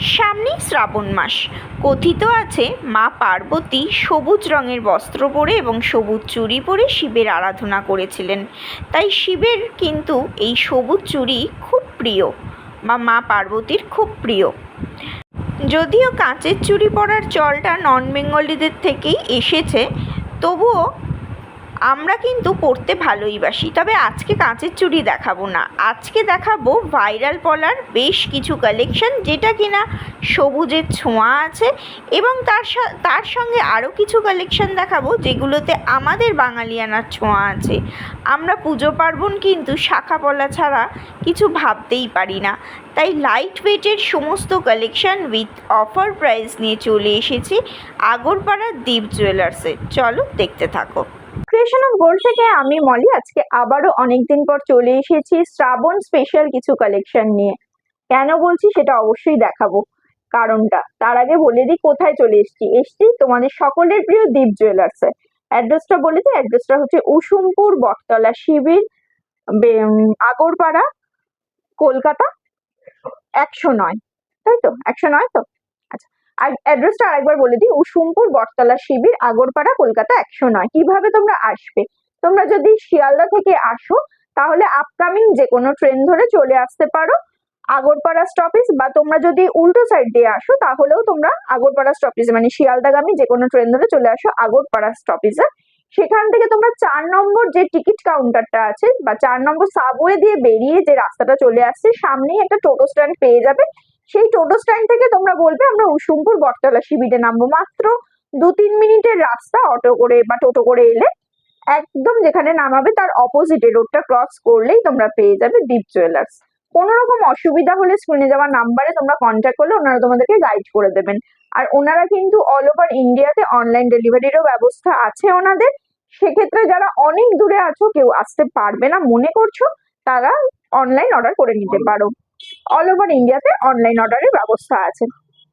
সামনেই শ্রাবণ মাস। কথিত আছে, মা পার্বতী সবুজ রঙের বস্ত্র পরে এবং সবুজ চুড়ি পরে শিবের আরাধনা করেছিলেন। তাই শিবের কিন্তু এই সবুজ চুড়ি খুব প্রিয় বা মা পার্বতীর খুব প্রিয়। যদিও কাঁচের চুড়ি পরার চলটা নন বেঙ্গলিদের থেকেই এসেছে, তবুও আমরা কিন্তু পরতে ভালোই বাসি, তবে আজকে কাঁচের চুড়ি দেখাবো না। আজকে দেখাবো ভাইরাল পলার বেশ কিছু কালেকশন যেটা কিনা সবুজের ছোঁয়া আছে এবং তার তার সঙ্গে আরও কিছু কালেকশন দেখাবো যেগুলোতে আমাদের বাঙালিয়ানার ছোঁয়া আছে। আমরা পুজো পার্বণ কিন্তু শাখা পলা ছাড়া কিছু ভাবতেই পারি না। তাই লাইট ওয়েটের সমস্ত কালেকশন উইথ অফার প্রাইস নিয়ে চলে এসেছি আগরপাড়ার দ্বীপ জুয়েলার্সে চলো দেখতে থাকো। ক্রিয়েশন অফ গোল্ড থেকে আমি মলি আজকে আবারও অনেকদিন পর চলে এসেছি শ্রাবণ স্পেশাল কিছু কালেকশন নিয়ে। কেন বলছি সেটা অবশ্যই দেখাবো। কারণটা, তার আগে বলে দিই কোথায় চলে এসেছি। এসছি তোমাদের সকলের প্রিয় দীপ জুয়েলার্সে অ্যাড্রেসটা বলে দিই অ্যাড্রেসটা হচ্ছে উসুমপুর বটতলা শিবির আগরপাড়া, কলকাতা, একশো নয়। তাই তো? একশো নয় তো? অ্যাড্রেসটা আরেকবার বলে দিই। উসুমপুর বটতলা শিবির, আগরপাড়া, কলকাতা একশো নয়। কীভাবে তোমরা আসবে? তোমরা যদি শিয়ালদা থেকে আসো, তাহলে আপকামিং যে কোনো ট্রেন ধরে চলে আসতে পারো। আগরপাড়া স্টপেজ বা তোমরা যদি উল্টো সাইড দিয়ে আসো, তাহলেও তোমরা আগরপাড়া স্টপেজ মানে শিয়ালদাগামী যে কোনো ট্রেন ধরে চলে আসো, আগরপাড়া স্টপেজে সেখান থেকে তোমরা চার নম্বর যে টিকিট কাউন্টারটা আছে, বা চার নম্বর সাবওয়ে দিয়ে বেরিয়ে যে রাস্তাটা চলে আসছে, সামনেই একটা টোটো স্ট্যান্ড পেয়ে যাবে। সেই টোটো স্ট্যান্ড থেকে তোমরা বলবে আমরা উসুমপুর বটতলা শিবিরে নামবো। মাত্র দু তিন মিনিটের রাস্তা অটো করে বা টোটো করে এলে একদম যেখানে নামাবে তার অপোজিটে রোডটা ক্রস করলেই তোমরা পেয়ে যাবে দীপ জুয়েলার্স কোনো রকম অসুবিধা হলে স্ক্রিনে যাওয়া নাম্বারে তোমরা কন্ট্যাক্ট করলে ওনারা তোমাদেরকে গাইড করে দেবেন। আর ওনারা কিন্তু অল ওভার ইন্ডিয়াতে অনলাইন ডেলিভারিরও ব্যবস্থা আছে ওনাদের। সেক্ষেত্রে যারা অনেক দূরে আছো কেউ আসতে পারবে না মনে করছ তারা অনলাইন অর্ডার করে নিতে পারো। অল ওভার ইন্ডিয়াতে অনলাইন অর্ডারের ব্যবস্থা আছে।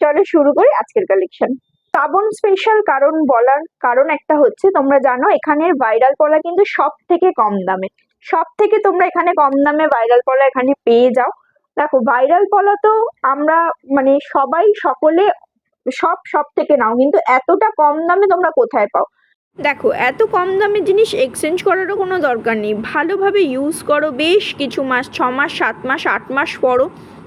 চলো শুরু করি আজকের কালেকশন শ্রাবণ স্পেশাল কারণ বলার কারণ একটা হচ্ছে, তোমরা জানো এখানের ভাইরাল পলা কিন্তু সব থেকে কম দামে। সব থেকে তোমরা এখানে কম দামে ভাইরাল পলা এখানে পেয়ে যাও। দেখো ভাইরাল পলা তো আমরা মানে সবাই সকলে সব সব থেকে নাও, কিন্তু এতটা কম দামে তোমরা কোথায় পাও? দেখো, এত কম দামের জিনিস এক্সচেঞ্জ করারও কোনো দরকার নেই। ভালোভাবে ইউজ করো বেশ কিছু মাস, ছ মাস, সাত মাস, আট মাস পরো।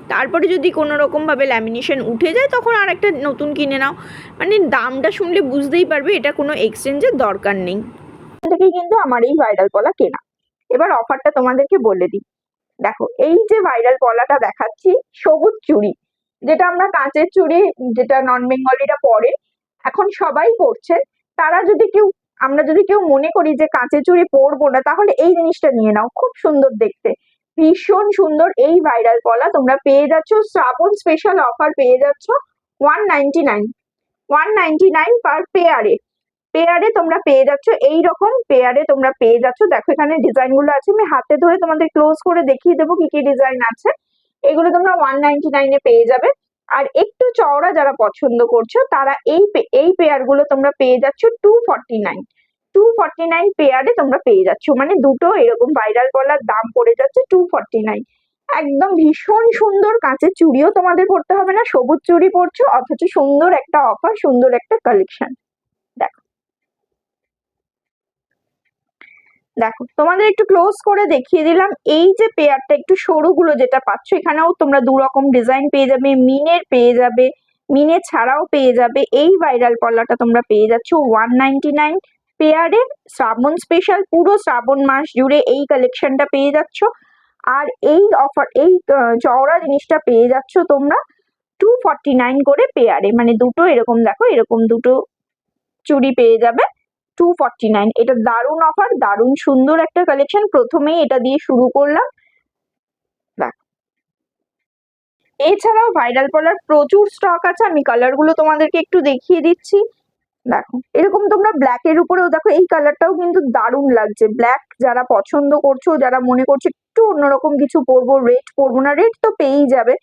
তারপরে যদি কোনো রকমভাবে ল্যামিনেশন উঠে যায়, তখন আর একটা নতুন কিনে নাও। মানে দামটা শুনলে বুঝতেই পারবে, এটা কোনো এক্সচেঞ্জের দরকার নেই। থেকেই কিন্তু আমার এই ভাইরাল পলা কেনা। এবার অফারটা তোমাদেরকে বলে দিই। দেখো, এই যে ভাইরাল পলাটা দেখাচ্ছি, সবুজ চুড়ি। যেটা আমরা কাঁচের চুড়ি, যেটা নন বেঙ্গলিরা পরে, এখন সবাই পরছে। তারা যদি কেউ আমরা যদি কেউ মনে করি যে কাঁচের চুড়ি পরবো না, তাহলে এই জিনিসটা নিয়ে নাও। খুব সুন্দর দেখতে। ভীষণ সুন্দর এই ভাইরাল পলা তোমরা পেয়ে যাচ্ছ। শ্রাবণ স্পেশাল অফার পেয়ে যাচ্ছ one ninety nine one ninety nine pair পেয়ারে পেয়ারে তোমরা পেয়ে যাচ্ছ এই রকম পেয়ারে তোমরা পেয়ে যাচ্ছ। দেখো এখানে ডিজাইনগুলো আছে। আমি হাতে ধরে তোমাদের ক্লোজ করে দেখিয়ে দেবো কি কি ডিজাইন আছে। এগুলো তোমরা ওয়ান নাইনটি নাইনে পেয়ে যাবে। আর একটু চওড়া যারা পছন্দ করছ, তারা এই এই পেয়ারগুলো তোমরা পেয়ে যাচ্ছ two forty nine two forty nine পেয়ারে তোমরা পেয়ে যাচ্ছ। মানে দুটো এরকম ভাইরাল গলার দাম পড়ে যাচ্ছে টু ফর্টি নাইন একদম ভীষণ সুন্দর কাঁচের চুড়িও তোমাদের পড়তে হবে না, সবুজ চুড়ি পরছো, অথচ সুন্দর একটা অফার সুন্দর একটা কালেকশন দেখো। দেখো, তোমাদের একটু ক্লোজ করে দেখিয়ে দিলাম। এই যে পেয়ারটা একটু সরুগুলো যেটা পাচ্ছ, এখানেও তোমরা দু রকম ডিজাইন পেয়ে যাবে। মিনের পেয়ে যাবে, মিনে ছাড়াও পেয়ে যাবে। এই ভাইরাল পলাটা তোমরা পেয়ে যাচ্ছ ওয়ান নাইন পেয়ারের শ্রাবণ স্পেশাল পুরো শ্রাবণ মাস জুড়ে এই কালেকশনটা পেয়ে যাচ্ছ। আর এই অফার এই চওড়া জিনিসটা পেয়ে যাচ্ছ তোমরা টু নাইন করে পেয়ারে মানে দুটো এরকম, দেখো, এরকম দুটো চুড়ি পেয়ে যাবে। টু ফর্টি নাইন এটা দারুণ অফার দারুণ সুন্দর একটা কালেকশন প্রথমেই এটা দিয়ে শুরু করলাম। এছাড়াও ভাইরাল পলার প্রচুর স্টক আছে, আমি কালারগুলো তোমাদেরকে একটু দেখিয়ে দিচ্ছি। দেখো, এরকম তোমরা ব্ল্যাক এর উপরেও দেখো, এই কালারটাও কিন্তু দারুণ লাগছে। ব্ল্যাক যারা পছন্দ করছ, যারা মনে করছ একটু অন্যরকম কিছু পরবো রেড পরবো না রেড তো পেয়েই যাবে।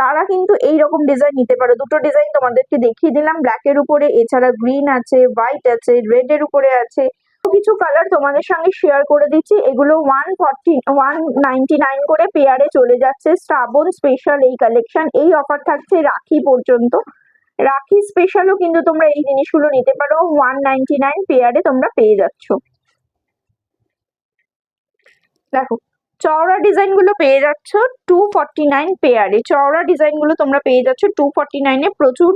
তারা কিন্তু এই রকম ডিজাইন নিতে পারো। দুটো ডিজাইন তোমাদেরকে দেখিয়ে দিলাম। ব্ল্যাক এর উপরে, এছাড়া গ্রিন আছে হোয়াইট আছে রেড এর উপরে আছে। কিছু কালার তোমাদের সঙ্গে শেয়ার করে দিচ্ছি। এগুলো one forty one ninety nine করে পেয়ারে চলে যাচ্ছে। শ্রাবণ স্পেশাল এই কালেকশন এই অফার থাকছে রাখি পর্যন্ত। রাখি স্পেশালও কিন্তু তোমরা এই জিনিসগুলো নিতে পারো। ওয়ান নাইনটি নাইন পেয়ারে তোমরা পেয়ে যাচ্ছ। দেখো চওড়া ডিজাইনগুলো পেয়ে যাচ্ছ টু ফর্টি নাইন পেয়ারে চওড়া ডিজাইনগুলো তোমরা পেয়ে যাচ্ছ টু ফর্টি নাইনে প্রচুর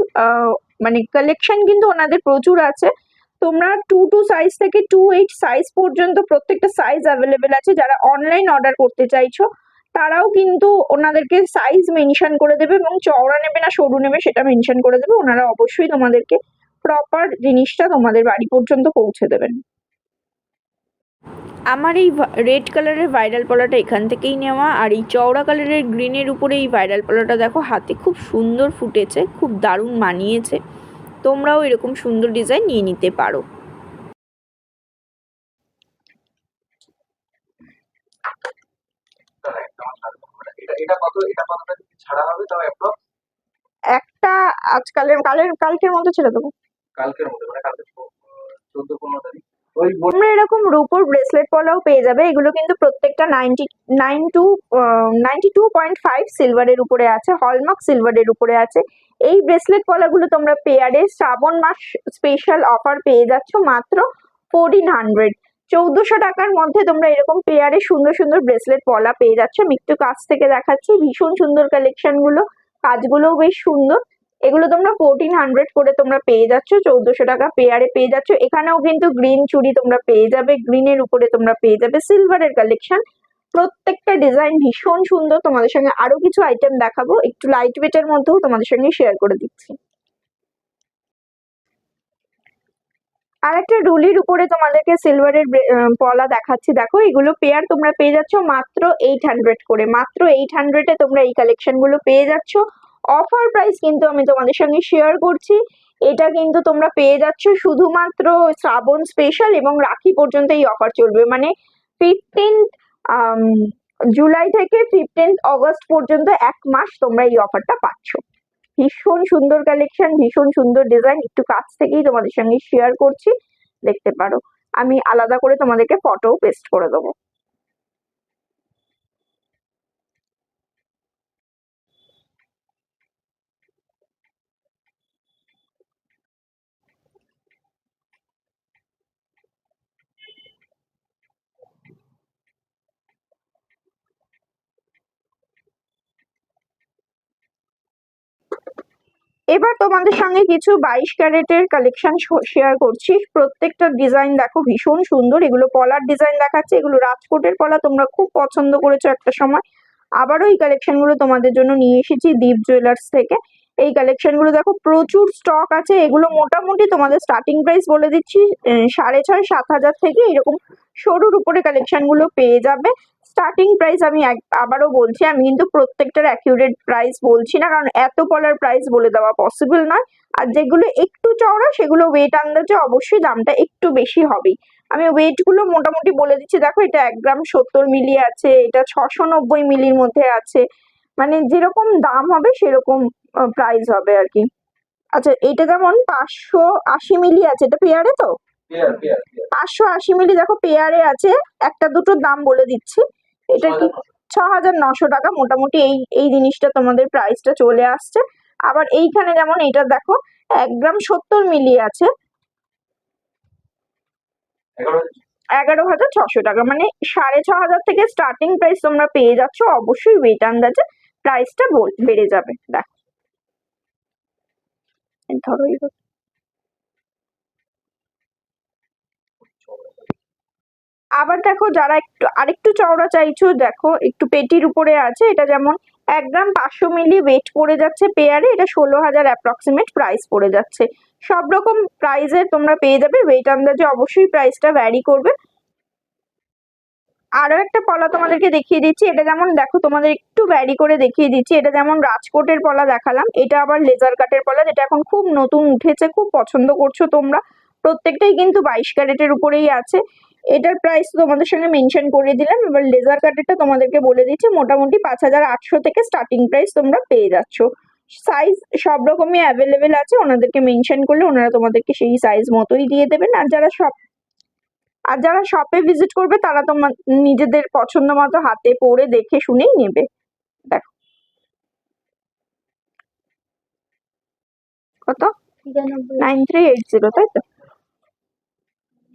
মানে কালেকশন কিন্তু ওনাদের প্রচুর আছে। তোমরা টু টু সাইজ থেকে টু এইট সাইজ পর্যন্ত প্রত্যেকটা সাইজ অ্যাভেলেবেল আছে। যারা অনলাইন অর্ডার করতে চাইছো, তারাও কিন্তু ওনাদেরকে সাইজ মেনশন করে দেবে এবং চওড়া নেবে না, সরু নেবে সেটা মেনশন করে দেবে। ওনারা অবশ্যই তোমাদেরকে প্রপার জিনিসটা তোমাদের বাড়ি পর্যন্ত পৌঁছে দেবেন। আমার এই রেড কালারের ভাইরাল পলাটা এখান থেকেই নেওয়া আর এই চওড়া কালারের গ্রিনের উপরে এই ভাইরাল পলাটা দেখো হাতে খুব সুন্দর ফুটেছে খুব দারুণ মানিয়েছে। তোমরাও এরকম সুন্দর ডিজাইন নিয়ে নিতে পারো। একটা আজকালের কালের কালকের মতো ছিল তো? কালকের মধ্যে মানে কালকে চোদ্দ পনেরো তারিখ। তোমরা এরকম রূপোর ব্রেসলেট পলাও পেয়ে যাবে। এগুলো কিন্তু প্রত্যেকটা ninety nine two two point five সিলভারের উপরে আছে হলমার্ক সিলভারের উপরে আছে। এই ব্রেসলেট পলাগুলো তোমরা পেয়ারে শ্রাবণ মাস স্পেশাল অফার পেয়ে যাচ্ছ মাত্র ফোরটিন হান্ড্রেড চৌদ্দশো টাকার মধ্যে তোমরা এরকম পেয়ারে সুন্দর সুন্দর ব্রেসলেট পলা পেয়ে যাচ্ছ। আমি একটু কাছ থেকে দেখাচ্ছি, ভীষণ সুন্দর কালেকশনগুলো। কাজগুলোও বেশ সুন্দর। এগুলো তোমরা ফোরটিন হান্ড্রেড করে তোমরা পেয়ে যাচ্ছ, চৌদ্দশো টাকা পেয়ারে পেয়ে যাচ্ছ। এখানেও কিন্তু গ্রিন চুড়ি তোমরা পেয়ে যাবে গ্রিনের উপরে তোমরা পেয়ে যাবে সিলভারের কালেকশন প্রত্যেকটা ডিজাইন ভীষণ সুন্দর, তোমাদের সঙ্গে আরও কিছু আইটেম দেখাবো, একটু লাইট ওয়েটের মধ্যেও তোমাদের সঙ্গে শেয়ার করে দিচ্ছি। আর একটা রুলির উপরে তোমাদেরকে সিলভারের পলা দেখাচ্ছি। দেখো, এগুলো পেয়ার তোমরা পেয়ে যাচ্ছ মাত্র এইট হান্ড্রেড করে। মাত্র এইট হান্ড্রেডে তোমরা এই কালেকশনগুলো পেয়ে যাচ্ছ। অফার প্রাইস কিন্তু আমি তোমাদের সঙ্গে শেয়ার করছি। এটা কিন্তু তোমরা পেয়ে যাচ্ছ শুধুমাত্র শ্রাবণ স্পেশাল এবং রাখি পর্যন্ত এই অফার চলবে। মানে ফিফটিন জুলাই থেকে ফিফটিন অগস্ট পর্যন্ত এক মাস তোমরা এই অফারটা পাচ্ছ। ভীষণ সুন্দর কালেকশন ভীষণ সুন্দর ডিজাইন একটু কাছ থেকেই তোমাদের সঙ্গে শেয়ার করছি। দেখতে পারো। আমি আলাদা করে তোমাদেরকে ফটো পেস্ট করে দেবো। এবার তোমাদের সঙ্গে কিছু বাইশ ক্যারেটের কালেকশন শেয়ার করছি। প্রত্যেকটা ডিজাইন দেখো ভীষণ সুন্দর। এগুলো পলার ডিজাইন দেখাচ্ছে। এগুলো রাজকোটের পলা। তোমরা খুব পছন্দ করেছ একটা সময়। আবারও এই কালেকশনগুলো তোমাদের জন্য নিয়ে এসেছি দীপ জুয়েলার্স থেকে। এই কালেকশনগুলো দেখো প্রচুর স্টক আছে। এগুলো মোটামুটি তোমাদের স্টার্টিং প্রাইস বলে দিচ্ছি সাড়ে ছয়, সাত হাজার থেকে এরকম। সরুর উপরে কালেকশনগুলো পেয়ে যাবে। স্টার্টিং প্রাইস আমি আবারও বলছি আমি কিন্তু প্রত্যেকটার অ্যাকিউরেট প্রাইস বলছি না কারণ এত পলার প্রাইস বলে দেওয়া পসিবল নয়। আর যেগুলো একটু চওড়া সেগুলো ওয়েট আন্দাজে অবশ্যই দামটা একটু বেশি হবেই আমি ওয়েটগুলো মোটামুটি বলে দিচ্ছি দেখো এটা এক গ্রাম সত্তর মিলি আছে এটা ছশো নব্বই মিলির মধ্যে আছে। মানে যেরকম দাম হবে সেরকম প্রাইস হবে আর কি। আচ্ছা এটা যেমন পাঁচশো আশি মিলি আছে এটা পেয়ারে তো? পাঁচশো আশি মিলি দেখো পেয়ারে আছে একটা দুটোর দাম বলে দিচ্ছি। এটা কি ছ হাজার নশো টাকা? মোটামুটি এই এই জিনিসটা তোমাদের প্রাইসটা চলে আসছে। আবার এইখানে যেমন এটা দেখো এক গ্রাম সত্তর মিলি আছে। এগারো হাজার ছশো। টাকা। মানে সাড়ে ছ হাজার থেকে স্টার্টিং প্রাইস তোমরা পেয়ে যাচ্ছ। অবশ্যই ওয়েট আন্দাজে প্রাইসটা বেড়ে যাবে। দেখ। ধরো এবার। আবার দেখো যারা একটু, আরেকটু চওড়া চাইছো, দেখো একটু পেটির উপরে আছে, এটা যেমন এক গ্রাম পাঁচশো মিলি ওয়েট পড়ে যাচ্ছে পেয়ারে এটা ষোলো হাজার অ্যাপ্রক্সিমেট প্রাইস পড়ে যাচ্ছে। সব রকম প্রাইসের তোমরা পেয়ে যাবে ওয়েট আন্দাজে অবশ্যই প্রাইসটা ভ্যারি করবে। আরও একটা পলা তোমাদেরকে দেখিয়ে দিচ্ছি, এটা যেমন দেখো তোমাদের একটু ভ্যারি করে দেখিয়ে দিচ্ছি, এটা যেমন রাজকোটের পলা দেখালাম, এটা আবার লেজার কাটের পলা, যেটা এখন খুব নতুন উঠেছে, খুব পছন্দ করছ তোমরা। প্রত্যেকটাই কিন্তু বাইশ ক্যারেটের উপরেই আছে। এটার প্রাইস তোমাদের সঙ্গে মেনশন করে দিলাম এবার লেজার কাটেরটা তোমাদেরকে বলে দিচ্ছি মোটামুটি পাঁচ হাজার আটশো থেকে স্টার্টিং প্রাইস তোমরা পেয়ে যাচ্ছ। সাইজ সব রকমই অ্যাভেলেবেল আছে ওনাদেরকে মেনশন করলে ওনারা তোমাদেরকে সেই সাইজ মতোই দিয়ে দেবেন। আর যারা সব আর যারা শপে ভিজিট করবে তারা তোমার নিজেদের পছন্দ মতো হাতে পরে দেখে শুনেই নেবে। দেখো। কত? নাইন থ্রি এইট জিরো তাই তো?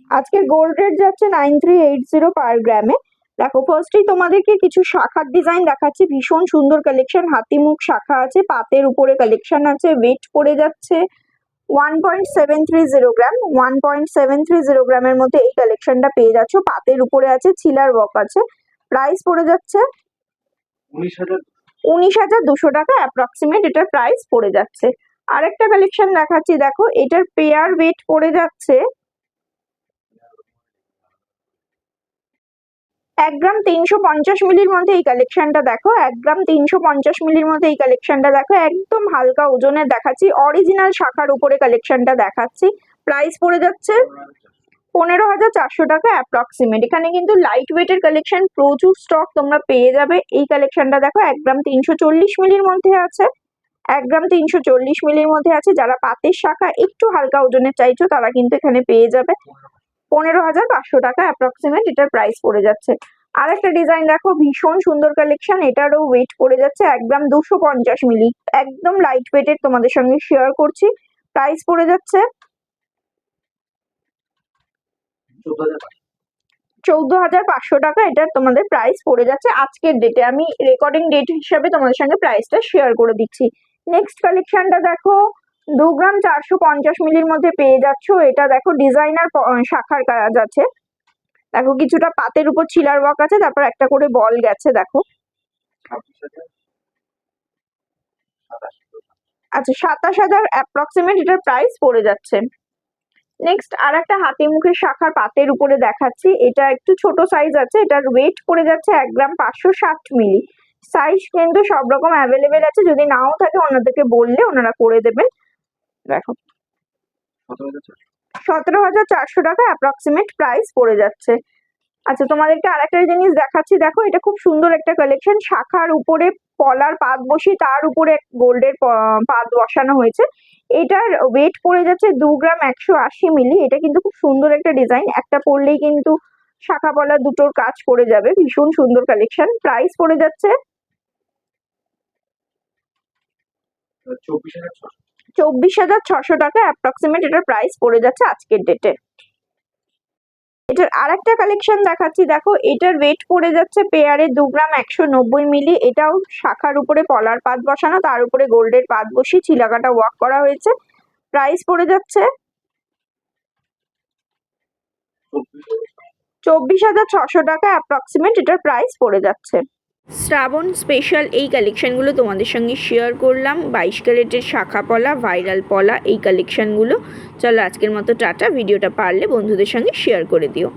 আজকে গোল্ড রেট যাচ্ছে nine three eight zero per গ্রামে দেখো ফার্স্টেই তোমাদেরকে কিছু শাখার ডিজাইন দেখাচ্ছি। ভীষণ সুন্দর কালেকশন হাতিমুখ শাখা আছে পাতের উপরে কালেকশন আছে ওয়েট পড়ে যাচ্ছে। One point seven three zero gram one point seven three zero গ্রামের মধ্যে এই কালেকশনটা পেয়ে যাচ্ছ। পাতের উপরে আছে ছিলার ওয়ার্ক আছে। প্রাইস পড়ে যাচ্ছে উনিশ হাজার উনিশ হাজার দুশো টাকা অ্যাপ্রক্সিমেট এটার প্রাইস পড়ে যাচ্ছে। আরেকটা কালেকশন দেখাচ্ছি। দেখো এটার পেয়ার ওয়েট পড়ে যাচ্ছে। এক গ্রাম তিনশো পঞ্চাশ মিলির মধ্যে এই কালেকশনটা দেখো, এক গ্রাম তিনশো পঞ্চাশ মিলির মধ্যে এই কালেকশনটা দেখো, একদম হালকা ওজনের দেখাচ্ছি। অরিজিনাল শাখার উপরে কালেকশনটা দেখাচ্ছি। প্রাইস পড়ে যাচ্ছে পনেরো হাজার চারশো টাকা অ্যাপ্রক্সিমেট এখানে কিন্তু লাইট ওয়েটের কালেকশন প্রচুর স্টক তোমরা পেয়ে যাবে। এই কালেকশনটা দেখো, এক গ্রাম তিনশো চল্লিশ মিলির মধ্যে আছে। এক গ্রাম তিনশো চল্লিশ মিলির মধ্যে আছে। যারা পাতের শাখা একটু হালকা ওজনের চাইছো, তারা কিন্তু এখানে পেয়ে যাবে। পনেরো হাজার পাঁচশো টাকা অ্যাপ্রক্সিমেট এটার প্রাইস পড়ে যাচ্ছে। আর একটা ডিজাইন দেখো, ভীষণ সুন্দর কালেকশন এটারও ওয়েট পড়ে যাচ্ছে এক গ্রাম দুশো পঞ্চাশ মিলি একদম লাইট ওয়েটের তোমাদের সঙ্গে শেয়ার করছি। প্রাইস পড়ে যাচ্ছে চৌদ্দ হাজার পাঁচশো টাকা, এটার তোমাদের প্রাইস পড়ে যাচ্ছে আজকের ডেটে আমি রেকর্ডিং ডেট হিসাবে তোমাদের সঙ্গে প্রাইসটা শেয়ার করে দিচ্ছি। নেক্সট কালেকশনটা দেখো দু গ্রাম চারশো পঞ্চাশ মিলির মধ্যে পেয়ে যাচ্ছ। এটা দেখো ডিজাইনার শাখার কাজ আছে। দেখো কিছুটা পাতের উপর ছিলার ওয়ার্ক আছে, তারপর একটা করে বল গেছে, দেখো। আচ্ছা সাতাশ হাজার অ্যাপ্রক্সিমেট এটার প্রাইস পড়ে যাচ্ছে। নেক্সট আর একটা হাতি মুখের শাখার পাতের উপরে দেখাচ্ছি। এটা একটু ছোট সাইজ আছে, এটার ওয়েট পড়ে যাচ্ছে এক গ্রাম পাঁচশো ষাট মিলি। সাইজ কিন্তু সব রকম অ্যাভেলেবেল আছে, যদি নাও থাকে ওনাদেরকে বললে ওনারা করে দেবেন। দেখো। সতেরো হাজার চারশো। টাকা অ্যাপ্রক্সিমেট প্রাইস পড়ে যাচ্ছে। আচ্ছা তোমাদেরকে আরেকটা জিনিস দেখাচ্ছি। দেখো এটা খুব সুন্দর একটা কালেকশন শাখার উপরে পলার পাত বসিয়ে তার উপরে গোল্ডের পাত বসানো হয়েছে। এটার ওয়েট পড়ে যাচ্ছে দু গ্রাম একশো আশি মিলি এটা কিন্তু খুব সুন্দর একটা ডিজাইন একটা পরলেই কিন্তু শাখা পলা দুটোর কাজ করে যাবে। ভীষণ সুন্দর কালেকশন প্রাইস পড়ে যাচ্ছে চব্বিশ হাজার চব্বিশ হাজার ছশো টাকা অ্যাপ্রক্সিমেট এটার প্রাইস পড়ে যাচ্ছে আজকের ডেটে এটার আর একটা কালেকশন দেখাচ্ছি, দেখো, এটার ওয়েট পড়ে যাচ্ছে পেয়ারে দু গ্রাম একশো নব্বই মিলি এটাও শাখার উপরে পলার পাত বসানো, তার উপরে গোল্ডের পাত বসিয়ে চিলাকাটা ওয়াক করা হয়েছে। প্রাইস পড়ে যাচ্ছে চব্বিশ হাজার ছশো টাকা অ্যাপ্রক্সিমেট এটার প্রাইস পড়ে যাচ্ছে। শ্রাবণ স্পেশাল এই কালেকশানগুলো তোমাদের সঙ্গে শেয়ার করলাম। বাইশ ক্যারেটের শাখা পলা ভাইরাল পলা, এই কালেকশানগুলো চলো আজকের মতো টাটা ভিডিওটা পারলে বন্ধুদের সঙ্গে শেয়ার করে দিও।